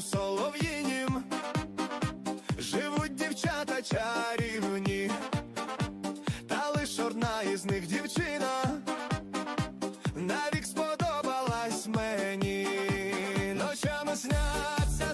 Солов'їнім, солов'їнім. Живуть дівчата чарівні, та лиш одна із них дівчина, навік сподобалась мені, ночами сняться.